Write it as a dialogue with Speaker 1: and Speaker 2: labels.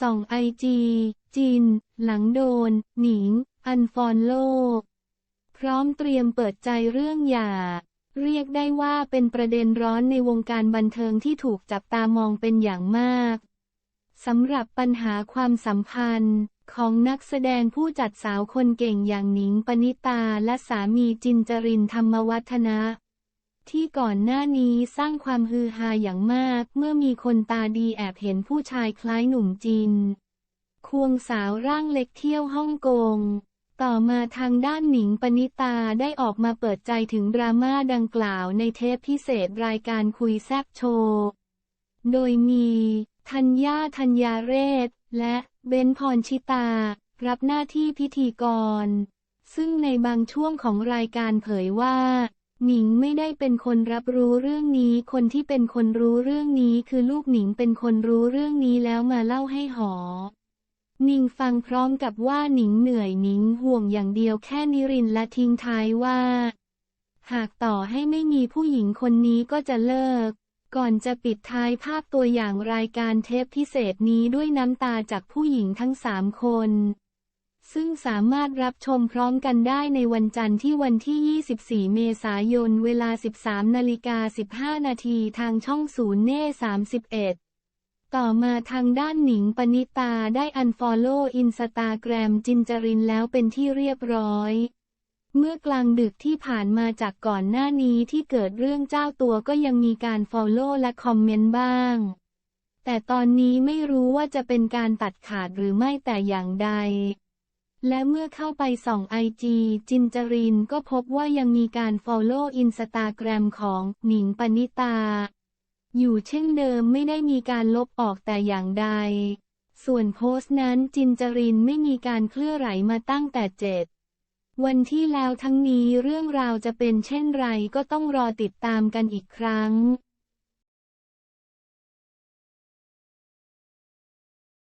Speaker 1: ส่องไอจีจิน หลังโดน หนิง อันฟอนโลก พร้อมเตรียมเปิดใจเรื่องหย่า เรียกได้ว่าเป็นประเด็นร้อนในวงการบันเทิงที่ถูกจับตามองเป็นอย่างมากสำหรับปัญหาความสัมพันธ์ของนักแสดงผู้จัดสาวคนเก่งอย่างหนิงปณิตาและสามีจินจรินธรรมวัฒนะ ที่ก่อนหน้านี้สร้างความฮือฮาอย่างมาก เมื่อมีคนตาดีแอบเห็นผู้ชายคล้ายหนุ่มจินควงสาวร่างเล็กเที่ยวฮ่องกง ต่อมาทางด้านหนิงปณิตาได้ออกมาเปิดใจถึงดราม่าดังกล่าวในเทปพิเศษรายการคุยแซบโชว์ โดยมีธัญญาธัญญาเรศ และเบนพรชิตา รับหน้าที่พิธีกร ซึ่งในบางช่วงของรายการเผยว่า หนิงไม่ได้เป็นคนรับรู้เรื่องนี้ คนที่เป็นคนรู้เรื่องนี้คือลูกหนิงเป็นคนรู้เรื่องนี้แล้วมาเล่าให้หอ หนิงฟังพร้อมกับว่าหนิงเหนื่อยหนิงห่วงอย่างเดียวแค่นิรินและทิ้งท้ายว่า หากต่อให้ไม่มีผู้หญิงคนนี้ก็จะเลิก ก่อนจะปิดท้ายภาพตัวอย่างรายการเทปพิเศษนี้ด้วยน้ำตาจากผู้หญิงทั้งสามคน ซึ่งสามารถรับชมพร้อมกันได้ในวันจันทร์ที่วันที่ 24 เมษายน เวลา 13นาฬิกา15 นาทีทางช่องศูนย์เน่ 31 ต่อมาทางด้านหนิงปณิตาได้อันฟอลโล่อินสตาแกรมจินจรินแล้วเป็นที่เรียบร้อย เมื่อกลางดึกที่ผ่านมาจากก่อนหน้านี้ที่เกิดเรื่องเจ้าตัวก็ยังมีการฟอลโล่และคอมเมนต์บ้าง แต่ตอนนี้ไม่รู้ว่าจะเป็นการตัดขาดหรือไม่แต่อย่างใด และเมื่อเข้าไปส่องไอจีจินจรินก็พบว่ายังมีการฟอลโล่อินสตาแกรมของหนิงปณิตา อยู่เช่นเดิมไม่ได้มีการลบออกแต่อย่างใด ส่วนโพสต์นั้นจินจรินไม่มีการเคลื่อนไหวมาตั้งแต่เจ็ดวันที่แล้วทั้งนี้เรื่องราวจะเป็นเช่นไรก็ต้องรอติดตามกันอีกครั้ง